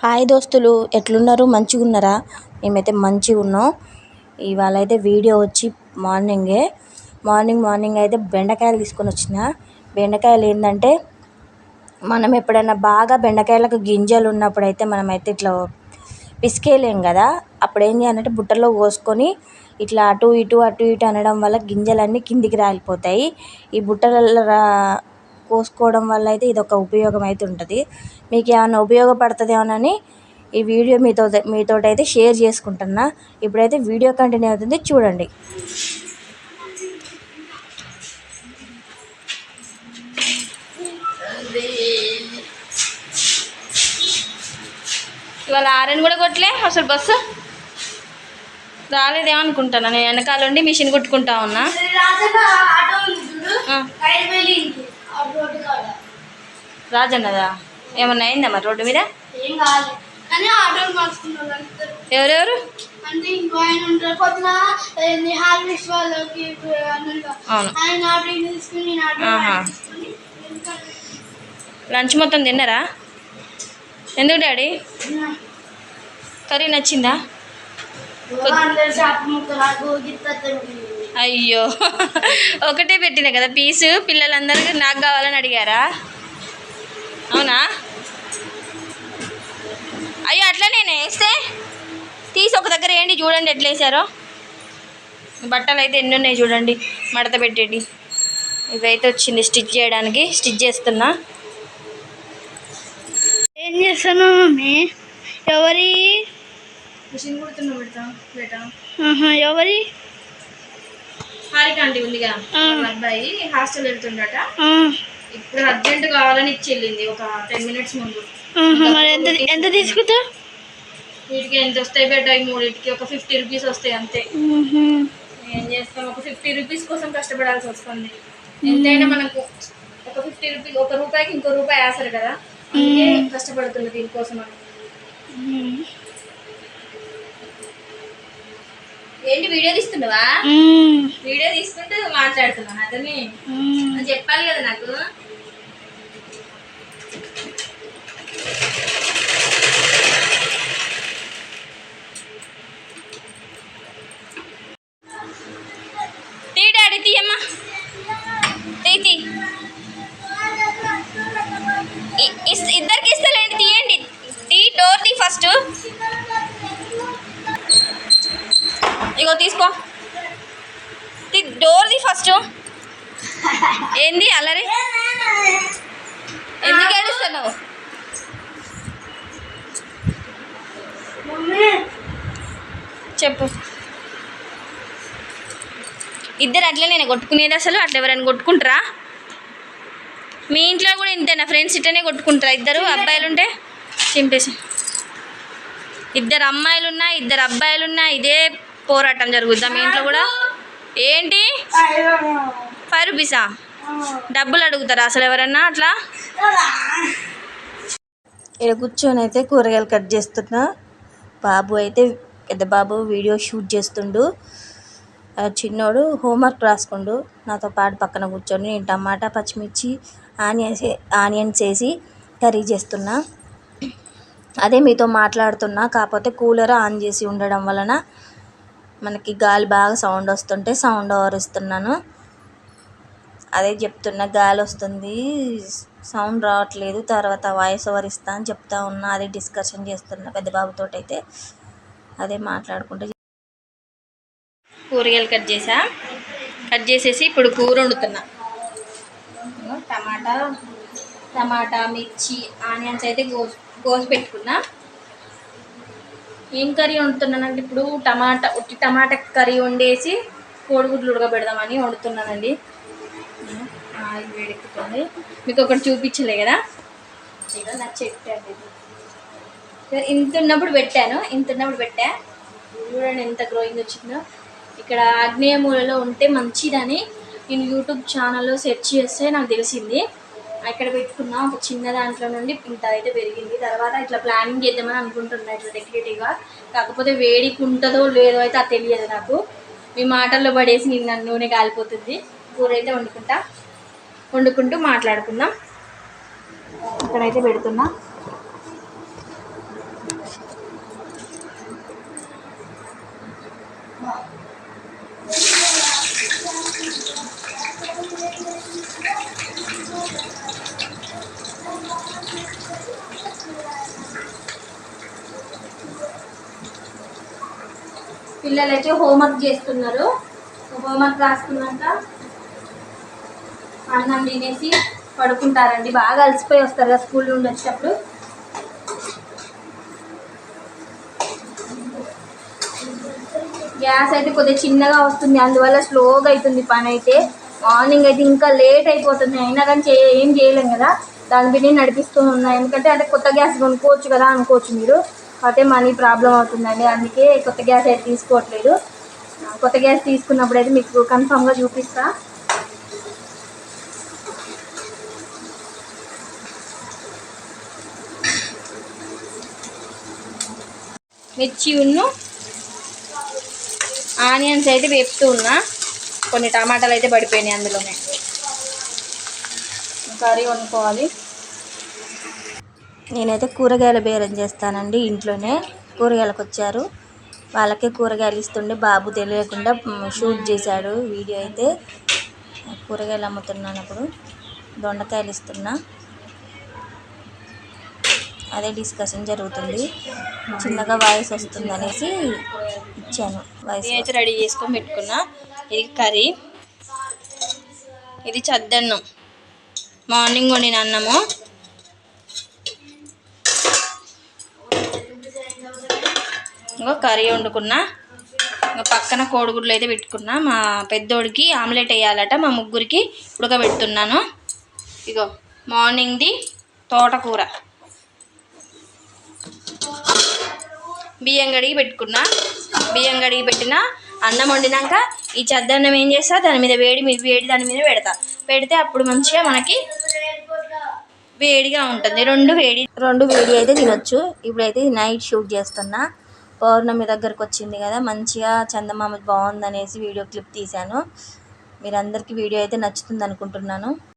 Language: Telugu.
హాయ్ దోస్తులు ఎట్లున్నారు? మంచిగా ఉన్నారా మేమైతే మంచిగా ఉన్నాం ఇవాళ అయితే వీడియో వచ్చి మార్నింగే. మార్నింగ్ మార్నింగ్ అయితే బెండకాయలు తీసుకొని వచ్చిన. బెండకాయలు ఏంటంటే మనం ఎప్పుడైనా బాగా బెండకాయలకు గింజలు ఉన్నప్పుడు అయితే మనమైతే ఇట్లా పిసికేయలేం కదా. అప్పుడు ఏం చేయాలంటే బుట్టలో పోసుకొని ఇట్లా అటు ఇటు అటు ఇటు అనడం వల్ల గింజలన్నీ కిందికి రాలిపోతాయి. ఈ బుట్టలలో కోసుకోవడం వల్ల అయితే ఇది ఒక ఉపయోగం అయితే ఉంటుంది. మీకు ఏమైనా ఉపయోగపడుతుందేమోనని ఈ వీడియో మీతో మీతో అయితే షేర్ చేసుకుంటున్నా. ఇప్పుడైతే వీడియో కంటిన్యూ అవుతుంది. చూడండి. ఇవాళ ఆరని కూడా కొట్టలే? అసలు బస్సు? రాలేదేమనుకుంటాను నేను వెనకాల ఉండి మిషన్ కుట్టుకుంటా ఉన్నా రాజన్న ఆటో ఉంది చూడు ఆ, రైలు వెళ్ళింది ఆ రోడ్డు కాడ రాజన్నదా ఏమన్నా అయిందా మరి రోడ్డు మీద? ఎవరెవరు. లంచ్ మొత్తం తిన్నారా? ఎందుకు డాడీ? కర్రీ నచ్చిందా? అయ్యో. ఒకటే పెట్టిన కదా పీసు. పిల్లలందరికీ నాకు కావాలని అడిగారా? అవునా? అయ్యో అట్లా నేను వేస్తే తీసి ఒక దగ్గర ఏంటి చూడండి ఎట్లా వేసారో. బట్టలు అయితే ఎన్ని ఉన్నాయి చూడండి మడత పెట్టేటి. ఇవైతే వచ్చింది స్టిచ్ చేయడానికి స్టిచ్ చేస్తున్నా. ఏం చేస్తాను మమ్మీ? ఎవరి? మిషన్ కుడుతున్నా బేటా ఎవరి? హారిక ఆంటీ ఉందిగా అబ్బాయి హాస్టల్ వెళ్తుండట. ఇప్పుడు అర్జెంట్ కావాలని ఇచ్చి వెళ్ళింది ఒక టెన్ మినిట్స్ ముందు. మరి ఎంత ఎంత తీసుకుంటా వీటికి ఎంత వస్తాయి బెడ్? అవి మూడింటికి ఒక ఫిఫ్టీ రూపీస్ వస్తాయి అంతే. ఏం చేస్తాం? ఒక ఫిఫ్టీ రూపీస్ కోసం కష్టపడాల్సి వస్తుంది. ఎంతైనా మనకు ఒక ఫిఫ్టీ రూపీస్ ఒక రూపాయికి ఇంకో రూపాయి వేస్తారు కదా. అందుకే కష్టపడుతుంది దీనికోసం అని ఏంటి వీడియో తీస్తున్నావా? వీడియో తీసుకుంటూ మాట్లాడుతున్నాను అతని చెప్పాలి కదా నాకు. తీసుకో. డోర్ తీ ఫస్ట్. ఏంది అల్లరి? ఎందుకు ఏడుస్తున్నావు? చెప్పు. ఇద్దరు అట్లే నేను కొట్టుకునేది అసలు అట్లా ఎవరైనా కొట్టుకుంటారా? మీ ఇంట్లో కూడా ఇంతేనా? ఫ్రెండ్స్ ఇట్టనే కొట్టుకుంటారా ఇద్దరు? అబ్బాయిలు ఉంటే చింపేసి. ఇద్దరు అమ్మాయిలున్నా ఇద్దరు అబ్బాయిలున్నా ఇదే పోరాటం జరుగుద్దా మీ ఇంట్లో కూడా? ఏంటి? ఫైవ్ రూపీసా డబ్బులు అడుగుతారా అసలు ఎవరన్నా అట్లా? ఇక్కడ కూర్చొని అయితే కూరగాయలు కట్ చేస్తున్నా. బాబు అయితే పెద్ద బాబు వీడియో షూట్ చేస్తుండు. చిన్నోడు హోంవర్క్ రాసుకుండు. నాతో పాటు పక్కన కూర్చొని నేను టమాటా పచ్చిమిర్చి ఆనియన్స్ ఆనియన్స్ వేసి కర్రీ చేస్తున్నా. అదే మీతో మాట్లాడుతున్నా. కాకపోతే కూలర్ ఆన్ చేసి ఉండడం వలన మనకి గాలి బాగా సౌండ్ వస్తుంటే సౌండ్ ఓవర్ ఇస్తున్నాను అదే చెప్తున్నా గాలి వస్తుంది సౌండ్ రావట్లేదు తర్వాత వాయిస్ ఓవర్ ఇస్తా అని చెప్తా ఉన్నా అదే డిస్కషన్ చేస్తున్నా పెద్ద బాబుతో అయితే అదే మాట్లాడుకుంటే కూరగాయలు కట్ చేసా? కట్ చేసేసి ఇప్పుడు కూర వండుతున్నా. టమాటా టమాటా మిర్చి ఆనియన్స్ అయితే కోసి కోసి పెట్టుకున్నా. ఏం కర్రీ వండుతున్నానంటే ఇప్పుడు టమాటా ఉట్టి టమాటా కర్రీ వండేసి కోడిగుడ్లు ఉడకబెడదామని వండుతున్నానండి. ఆయిల్ వేడెక్కుతుంది. మీకు ఒకటి చూపించలే కదా? ఇదో నా సరే, ఇంత ఉన్నప్పుడు పెట్టాను. ఇంత ఉన్నప్పుడు పెట్టా. చూడండి ఎంత గ్రోయింగ్ వచ్చిందో. ఇక్కడ ఆగ్నేయ మూలలో ఉంటే మంచిదని నేను యూట్యూబ్ ఛానల్లో సెర్చ్ చేస్తే నాకు తెలిసింది. అక్కడ పెట్టుకున్నాం. ఒక చిన్న దాంట్లో నుండి ఇంత అయితే పెరిగింది. తర్వాత ఇట్లా ప్లానింగ్ చేద్దామని అనుకుంటున్నా ఇట్లా డెకరేటివ్గా కాకపోతే వేడికి ఉంటుందో లేదో అయితే అది తెలియదు నాకు. మీ మాటల్లో పడేసి నేను నన్ను నూనె కాలిపోతుంది. కూర అయితే వండుకుంటా. వండుకుంటూ మాట్లాడుకుందాం. ఇక్కడైతే పెడుతున్నా. పిల్లలు అయితే హోంవర్క్ చేస్తున్నారు. హోంవర్క్ రాసుకున్నాక అన్నం తినేసి పడుకుంటారండి. బాగా అలసిపోయి వస్తారు కదా స్కూల్ నుండి వచ్చేటప్పుడు. గ్యాస్ అయితే కొద్దిగా చిన్నగా వస్తుంది. అందువల్ల స్లోగా అవుతుంది పని అయితే. మార్నింగ్ అయితే ఇంకా లేట్ అయిపోతుంది. అయినా కానీ చే ఏం చేయలేం కదా. దాని బిడ్డ నడిపిస్తూ ఉన్నాయి ఎందుకంటే అంటే కొత్త గ్యాస్ కొనుక్కోవచ్చు కదా అనుకోవచ్చు మీరు. కాబట్టి మనీ ప్రాబ్లం అవుతుందండి. అందుకే కొత్త గ్యాస్ అయితే తీసుకోవట్లేదు. కొత్త గ్యాస్ తీసుకున్నప్పుడు అయితే మీకు కన్ఫామ్గా చూపిస్తా. మిర్చి ఉన్ను ఆనియన్స్ అయితే వేపుతూ ఉన్నా. కొన్ని టమాటాలు అయితే పడిపోయినాయి అందులోనే. కర్రీ వండుకోవాలి. నేనైతే కూరగాయల బేరం చేస్తానండి ఇంట్లోనే. కూరగాయలకు వచ్చారు వాళ్ళకే కూరగాయలు ఇస్తుండే. బాబు తెలియకుండా షూట్ చేశాడు వీడియో అయితే. కూరగాయలు అమ్ముతున్నాను అప్పుడు. దొండకాయలు ఇస్తున్నా. అదే డిస్కషన్ జరుగుతుంది. చిన్నగా వాయిస్ వస్తుంది అనేసి ఇచ్చాను. వాయిస్ అయితే రెడీ చేసుకొని పెట్టుకున్నా. ఇది కర్రీ. ఇది చద్దన్నం. మార్నింగ్ వండిన అన్నము. ఇంకో కర్రీ వండుకున్నా. ఇంకా పక్కన కోడిగుడ్లు అయితే పెట్టుకున్నా. మా పెద్దోడికి ఆమ్లెట్ వేయాలట మా ముగ్గురికి ఉడకబెడుతున్నాను. ఇగో మార్నింగ్ది తోటకూర. బియ్యం కడిగి పెట్టుకున్నా. బియ్యం కడిగి పెట్టిన అన్నం వండినాక ఈ చద్దన్నం ఏం చేస్తా? దాని మీద వేడి మీ వేడి దాని మీద పెడతా. పెడితే అప్పుడు మంచిగా మనకి వేడిగా ఉంటుంది. రెండు వేడి రెండు వేడి అయితే తినొచ్చు. ఇప్పుడైతే నైట్ షూట్ చేస్తున్నా. పౌర్ణమి దగ్గరకు వచ్చింది కదా మంచిగా చందమామ బాగుందనేసి వీడియో క్లిప్ తీశాను. మీరందరికీ వీడియో అయితే నచ్చుతుంది అనుకుంటున్నాను